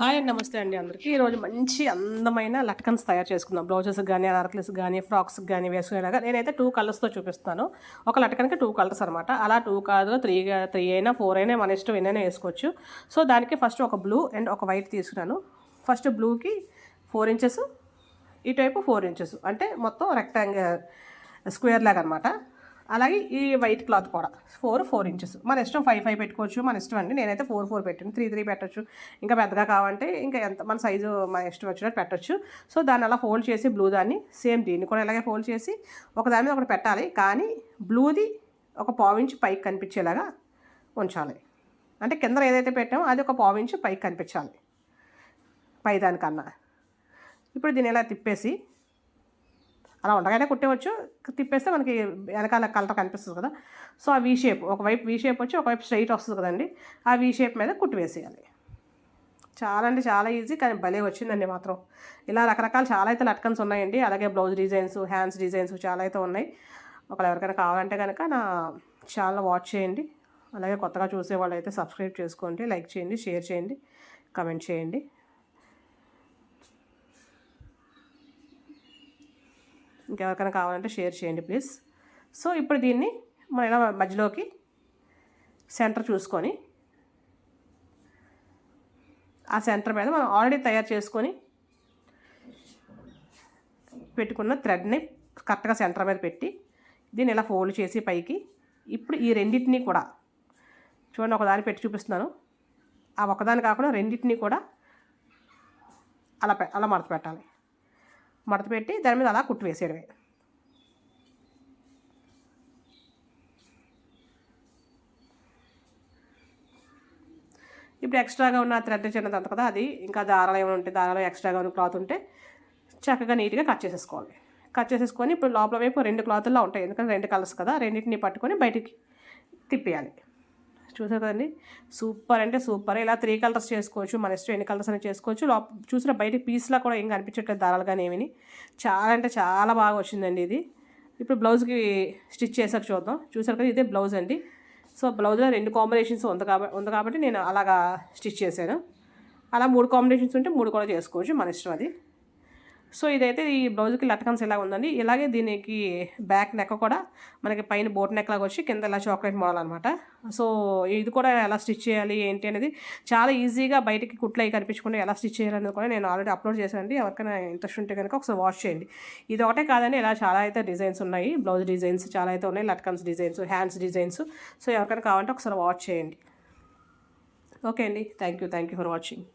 Hi అండి నమస్తే అండి అందరికీ. ఈరోజు మంచి అందమైన లట్కన్స్ తయారు చేసుకుందాం. బ్లౌజెస్ కానీ అనార్కలీస్ కానీ ఫ్రాక్స్ కానీ వేసుకునేలాగా నేనైతే టూ కలర్స్తో చూపిస్తాను. ఒక లట్కన్కి టూ కలర్స్ అనమాట అలా టూ కాదు త్రీ త్రీ అయినా ఫోర్ అయినా మన ఇష్టం ఎన్నైనా వేసుకోవచ్చు. సో దానికి ఫస్ట్ ఒక బ్లూ అండ్ ఒక వైట్ తీసుకున్నాను. ఫస్ట్ బ్లూకి ఫోర్ ఇంచెస్ ఇటువైపు ఫోర్ ఇంచెస్. అంటే మొత్తం రెక్టాంగిల్ స్క్వేర్ లాగా అనమాట అలాగే ఈ వైట్ క్లాత్ కూడా. Four four inches. మన ఇష్టం ఫైవ్ ఫైవ్ పెట్టుకోవచ్చు. మన ఇష్టం అండి. నేనైతే ఫోర్ ఫోర్ పెట్టాను. త్రీ త్రీ పెట్టచ్చు. ఇంకా పెద్దగా కావాలంటే ఇంకా ఎంత మన సైజు మన ఇష్టం వచ్చినట్టు పెట్టచ్చు. సో దాన్ని అలా ఫోల్డ్ చేసి బ్లూ దాన్ని సేమ్ దీన్ని కూడా ఇలాగే ఫోల్డ్ చేసి ఒక దాని మీద ఒకటి పెట్టాలి. కానీ బ్లూది ఒక పావించి పైకి కనిపించేలాగా ఉంచాలి. అంటే కింద ఏదైతే పెట్టామో అది ఒక పావించి పైకి కనిపించాలి. పై దానికన్నా ఇప్పుడు దీన్ని ఇలా తిప్పేసి అలా ఉండగానే కుట్టేవచ్చు తిప్పేస్తే మనకి వెనకాల కలర్ కనిపిస్తుంది కదా. సో ఆ వీ షేప్ ఒకవైపు వీ షేప్ వచ్చి ఒకవైపు స్ట్రైట్ వస్తుంది కదండి. ఆ వీ షేప్ మీద కుట్టి వేసేయాలి. చాలా అంటే చాలా ఈజీ కానీ భలే వచ్చిందండి మాత్రం. ఇలా రకరకాల చాలా అయితే లట్కన్స్ ఉన్నాయండి. అలాగే బ్లౌజ్ డిజైన్స్ హ్యాండ్స్ డిజైన్స్ చాలా అయితే ఉన్నాయి. ఒకవేళ ఎవరికైనా కావాలంటే కనుక నా ఛానల్ వాచ్ చేయండి. అలాగే కొత్తగా చూసే వాళ్ళు అయితే సబ్స్క్రైబ్ చేసుకోండి లైక్ చేయండి షేర్ చేయండి కమెంట్ చేయండి. ఇంకెవరికైనా కావాలంటే షేర్ చేయండి ప్లీజ్. సో ఇప్పుడు దీన్ని మనం ఇలా మధ్యలోకి సెంటర్ చూసుకొని ఆ సెంటర్ మీద మనం ఆల్రెడీ తయారు చేసుకొని పెట్టుకున్న థ్రెడ్ని కరెక్ట్గా సెంటర్ మీద పెట్టి దీన్ని ఇలా ఫోల్డ్ చేసి పైకి. ఇప్పుడు ఈ రెండింటినీ కూడా చూడండి ఒకదాన్ని పెట్టి చూపిస్తున్నాను. ఆ ఒకదాని కాకుండా రెండింటినీ కూడా అలా పె అలా మడత పెట్టాలి. మడత పెట్టి దాని మీద అలా కుట్టు వేసేయడమే ఇప్పుడు ఎక్స్ట్రాగా ఉన్న థ్రెడ్ చిన్నది అంత కదా అది ఇంకా దారాలు ఏమైనా ఉంటే దారాలు ఎక్స్ట్రాగా ఉన్న క్లాత్ ఉంటే చక్కగా నీట్గా కట్ చేసేసుకోవాలి. కట్ చేసేసుకొని ఇప్పుడు లోపల వైపు రెండు క్లాతుల్లో ఉంటాయి ఎందుకంటే రెండు కలర్స్ కదా రెండింటిని పట్టుకొని బయటికి తిప్పేయాలి. చూసారు కదండి? సూపర్ అంటే సూపర్. ఇలా త్రీ కలర్స్ చేసుకోవచ్చు మన ఇష్టం ఎన్ని కలర్స్ అని చేసుకోవచ్చు. లోప చూసిన బయట పీస్లా కూడా ఏం కనిపించట్లేదు దారాలు కానీ ఏమిని. చాలా అంటే చాలా బాగా వచ్చిందండి ఇది. ఇప్పుడు బ్లౌజ్కి స్టిచ్ చేసాక చూద్దాం. చూసారు కదా ఇదే బ్లౌజ్ అండి. సో బ్లౌజ్లో రెండు కాంబినేషన్స్ ఉంది కాబట్టి ఉంది కాబట్టి నేను అలాగా స్టిచ్ చేశాను. అలా మూడు కాంబినేషన్స్ ఉంటే మూడు కూడా చేసుకోవచ్చు మన ఇష్టం అది. సో ఇదైతే ఈ బ్లౌజ్కి లట్కన్స్ ఇలా ఉందండి. ఇలాగే దీనికి బ్యాక్ నెక్ కూడా మనకి పైన బోట్ నెక్ లాగా వచ్చి కింద ఇలా చాక్లెట్ మోడల్ అనమాట సో ఇది కూడా ఎలా స్టిచ్ చేయాలి ఏంటి అనేది చాలా ఈజీగా బయటికి కుట్లు కనిపించకుండా ఎలా స్టిచ్ చేయాలనేది కూడా నేను ఆల్రెడీ అప్లోడ్ చేశానండి. ఎవరికైనా ఇంట్రెస్ట్ ఉంటే కనుక ఒకసారి వాచ్ చేయండి. ఇది ఒకటే కాదండి ఇలా చాలా అయితే డిజైన్స్ ఉన్నాయి. బ్లౌజ్ డిజైన్స్ చాలా అయితే ఉన్నాయి లట్కన్స్ డిజైన్స్ హ్యాండ్స్ డిజైన్స్. సో ఎవరికైనా కావాలంటే ఒకసారి వాచ్ చేయండి. ఓకే అండి. Thank you thank you for watching.